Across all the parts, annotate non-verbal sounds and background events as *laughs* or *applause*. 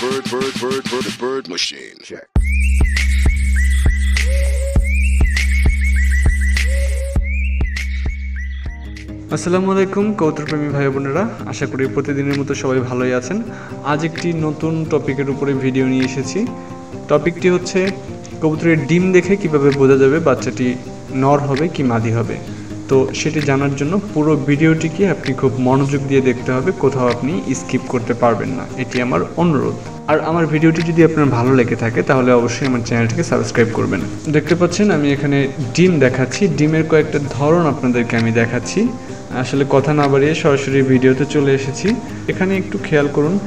bird, bird, bird, bird, bird machine. Check. আসসালামু আলাইকুম কৌতুরপ্রেমী ভাই বোনেরা আশা করি প্রতিদিনের মতো সবাই ভালোই আছেন আজ একটি নতুন টপিকের উপরে ভিডিও নিয়ে এসেছি টপিকটি হচ্ছে কবুতরের ডিম দেখে কীভাবে বোঝা যাবে বাচ্চাটি নর হবে কি মাদি হবে তো সেটি জানার জন্য পুরো ভিডিওটিকে আপনি খুব মনোযোগ দিয়ে দেখতে হবে, কোথাও আপনি স্কিপ করতে পারবেন না। এটি আমার অনুরোধ। আর আমার ভিডিওটি যদি আপনার ভালো লেগে থাকে, তাহলে অবশ্যই আমার চ্যানেলটিকে সাবস্ক্রাইব করবেন। দেখতে পাচ্ছেন, আমি এখানে ডিম দেখাচ্ছি। ডিমের কয়েকটা ধরন আপনাদেরকে আমি দেখাচ্ছি। আসলে কথা না বাড়িয়ে সরাসরি ভিডিওতে চলে এসেছি। এখানে একটু খেয়াল করুন,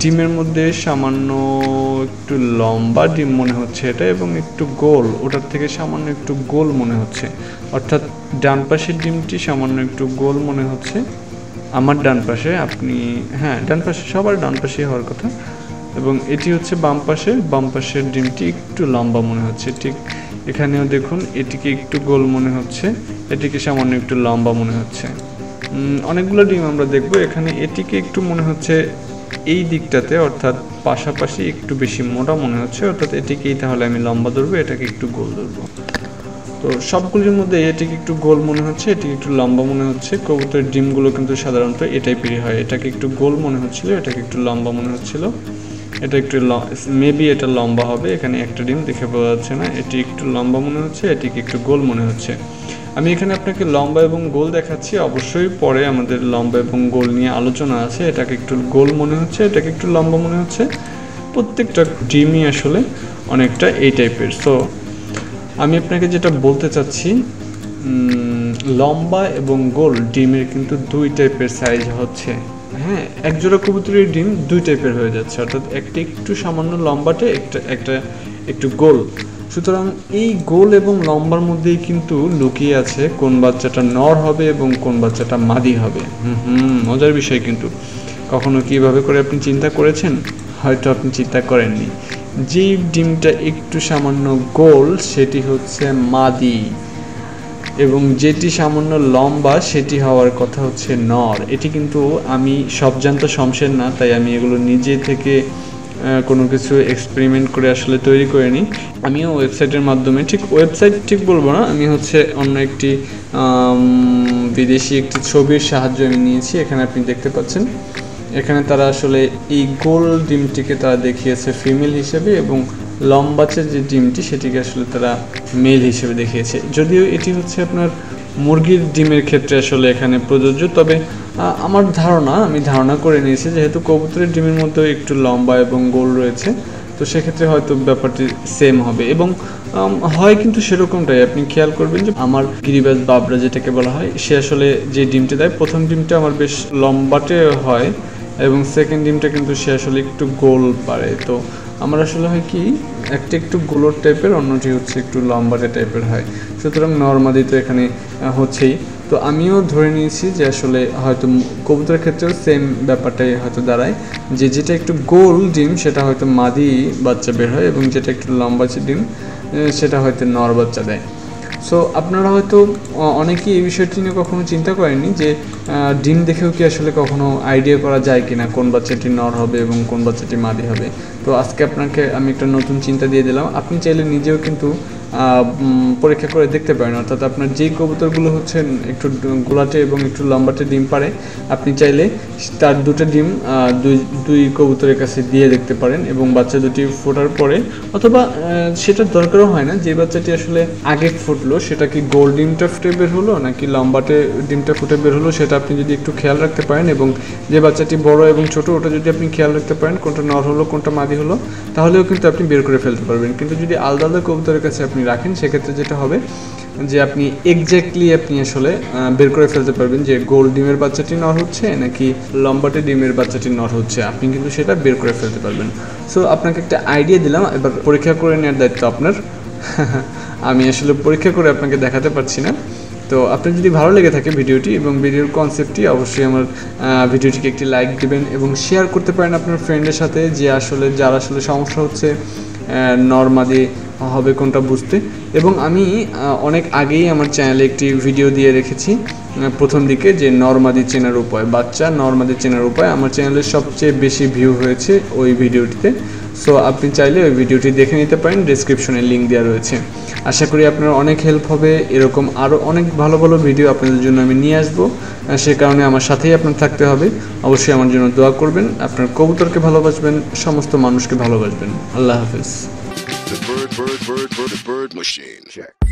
ডিমের মধ্যে সামান্য একটু লম্বা ডিম মনে হচ্ছে এটা এবং একটু গোল, ওটার থেকে সামান্য একটু গোল মনে হচ্ছে। অর্থাৎ ডান পাশের ডিমটি সামান্য একটু গোল মনে হচ্ছে। আমার ডান পাশে আপনি হ্যাঁ ডান পাশে, সবার ডান পাশে হওয়ার কথা। এবং এটি হচ্ছে বাম পাশে, বাম পাশের ডিমটি একটু লম্বা মনে হচ্ছে। ঠিক এখানেও দেখুন, এটিকে একটু গোল মনে হচ্ছে। এটিকে সামান্য একটু লম্বা মনে হচ্ছে। অনেকগুলো ডিম আমরা দেখব। এখানে এটিকে একটু মনে হচ্ছে এই দিকটাতে, অর্থাৎ পাশাপাশি একটু বেশি মোটা মনে হচ্ছে, অর্থাৎ এটিকেই তাহলে আমি লম্বা ধরবো, এটাকে একটু গোল ধরবো। তো সবগুলির মধ্যে এটিকে একটু গোল মনে হচ্ছে, এটিকে একটু লম্বা মনে হচ্ছে। কবুতরের ডিমগুলো কিন্তু সাধারণত এটাই টাইপেরই হয়। এটাকে একটু গোল মনে হচ্ছিল, এটাকে একটু লম্বা মনে হচ্ছিল। এটা একটু মেবি এটা লম্বা হবে। এখানে একটা ডিম দেখে বোঝা যাচ্ছে না। এটি একটু লম্বা মনে হচ্ছে, এটিকে একটু গোল মনে হচ্ছে। আমি এখানে আপনাকে লম্বা এবং গোল দেখাচ্ছি। অবশ্যই পরে আমাদের লম্বা এবং গোল নিয়ে আলোচনা আছে। এটাকে একটু গোল মনে হচ্ছে, এটাকে একটু লম্বা মনে হচ্ছে। প্রত্যেকটা ডিমই আসলে অনেকটা এই টাইপের। সো আমি আপনাকে যেটা বলতে চাচ্ছি লম্বা এবং গোল ডিমের কিন্তু দুই টাইপের সাইজ হচ্ছে। হ্যাঁ এক জোড়া কবুতরের ডিম দুই টাইপের হয়ে যাচ্ছে। অর্থাৎ একটা একটু সামান্য লম্বাটে, একটা একটা একটু গোল। সুতরাং এই গোল এবং লম্বার মধ্যেই কিন্তু লুকিয়ে আছে কোন বাচ্চাটা নর হবে এবং কোন বাচ্চাটা মাদি হবে। হুম মজার বিষয় কিন্তু। কখনো কীভাবে করে আপনি চিন্তা করেছেন? হয়তো আপনি চিন্তা করেননি। যে ডিমটা একটু সামান্য গোল, সেটি হচ্ছে মাদি। এবং যেটি সামান্য লম্বা, সেটি হওয়ার কথা হচ্ছে নর। এটি কিন্তু আমি সব জানত শমশের না, তাই আমি এগুলো নিজে থেকে কোনো কিছু এক্সপেরিমেন্ট করে আসলে তৈরি করে নিই। আমিও ওয়েবসাইটের মাধ্যমে, ঠিক ওয়েবসাইট ঠিক বলব না, আমি হচ্ছে অন্য একটি বিদেশি একটি ছবির সাহায্য আমি নিয়েছি, এখানে আপনি দেখতে পাচ্ছেন। এখানে তারা আসলে এই গোল ডিমটিকে তারা দেখিয়েছে ফিমেল হিসেবে এবং লম্বাচে যে ডিমটি সেটিকে আসলে তারা মেল হিসেবে দেখিয়েছে। যদিও এটি হচ্ছে আপনার মুরগির ডিমের ক্ষেত্রে আসলে এখানে প্রযোজ্য, তবে আমার ধারণা, আমি ধারণা করে নিয়েছি যেহেতু কবুতরের ডিমের মধ্যে একটু লম্বা এবং গোল রয়েছে, তো সেক্ষেত্রে হয়তো ব্যাপারটি সেম হবে এবং হয় কিন্তু সেরকমটাই। আপনি খেয়াল করবেন যে আমার গিরিবাজ বাবরা যেটাকে বলা হয়, সে আসলে যে ডিমটা দেয়, প্রথম ডিমটা আমার বেশ লম্বাটে হয় এবং সেকেন্ড ডিমটা কিন্তু সে আসলে একটু গোল পারে। তো আমার আসলে হয় কি, একটা একটু গোলর টাইপের অন্যটি হচ্ছে একটু লম্বাটে টাইপের হয়। সুতরাং নর্মালি তো এখানে হচ্ছেই। তো আমিও ধরে নিয়েছি যে আসলে হয়তো কবুতরের ক্ষেত্রেও সেম ব্যাপারটাই হয়তো দাঁড়ায় যে যেটা একটু গোল ডিম, সেটা হয়তো মাদি বাচ্চা বের হয় এবং যেটা একটু লম্বা ডিম সেটা হয়তো নর বাচ্চা দেয়। সো আপনারা হয়তো অনেকেই এই বিষয়টি নিয়ে কখনো চিন্তা করেননি যে ডিম দেখেও কি আসলে কখনো আইডিয়া করা যায় কিনা কোন বাচ্চাটি নর হবে এবং কোন বাচ্চাটি মাদি হবে। তো আজকে আপনাকে আমি একটা নতুন চিন্তা দিয়ে দিলাম। আপনি চাইলে নিজেও কিন্তু পরীক্ষা করে দেখতে পারেন। অর্থাৎ আপনার যেই কবুতরগুলো হচ্ছে, একটু গোলাটে এবং একটু লম্বাটে ডিম পারে আপনি চাইলে তার দুটো ডিম দুই দুই কবুতরের কাছে দিয়ে দেখতে পারেন এবং বাচ্চা দুটি ফোটার পরে, অথবা সেটার দরকারও হয় না। যে বাচ্চাটি আসলে আগে ফুটলো, সেটা কি গোল ডিমটা ফুটে বের হলো, নাকি লম্বাটে ডিমটা ফুটে বের হলো, সেটা আপনি যদি একটু খেয়াল রাখতে পারেন এবং যে বাচ্চাটি বড় এবং ছোট, ওটা যদি আপনি খেয়াল রাখতে পারেন, কোনটা নর হলো, কোনটা মাদি হলো, তাহলেও কিন্তু আপনি বের করে ফেলতে পারবেন। কিন্তু যদি আলাদা আলাদা কবুতরের কাছে আপনি রাখেন, সেক্ষেত্রে যেটা হবে যে আপনি এক্স্যাক্টলি আপনি আসলে বের করে ফেলতে পারবেন যে গোল ডিমের বাচ্চাটি নর হচ্ছে নাকি লম্বাটে ডিমের বাচ্চাটি নর হচ্ছে। আপনি কিন্তু সেটা বের করে ফেলতে পারবেন। সো আপনাকে একটা আইডিয়া দিলাম, এবার পরীক্ষা করে নেওয়ার দায়িত্ব আপনার। *laughs* আমি আসলে পরীক্ষা করে আপনাকে দেখাতে পারছি না। তো আপনার যদি ভালো লেগে থাকে ভিডিওটি এবং ভিডিওর কনসেপ্টটি অবশ্যই আমার ভিডিওটিকে একটি লাইক দিবেন এবং শেয়ার করতে পারেন আপনার ফ্রেন্ডের সাথে যে আসলে, যার আসলে সমস্যা হচ্ছে। নর্মাদি হবে কোনটা বুঝতে। এবং আমি অনেক আগেই আমার চ্যানেলে একটি ভিডিও দিয়ে রেখেছি প্রথম দিকে যে নর্মাদি চেনার উপায়, বাচ্চা নর্মাদি চেনার উপায়। আমার চ্যানেলের সবচেয়ে বেশি ভিউ হয়েছে ওই ভিডিওটিতে সো আপনি চাইলে ওই ভিডিওটি দেখে নিতে পারেন ডিসক্রিপশনে লিঙ্ক দেওয়া রয়েছে। আশা করি আপনার অনেক হেল্প হবে। এরকম আরও অনেক ভালো ভালো ভিডিও আপনাদের জন্য আমি নিয়ে আসব। সে কারণে আমার সাথেই আপনার থাকতে হবে। অবশ্যই আমার জন্য দোয়া করবেন। আপনার কবুতরকে ভালোবাসবেন সমস্ত মানুষকে ভালোবাসবেন। আল্লাহ হাফিজ। Bird, bird, bird, bird, bird machine. Check.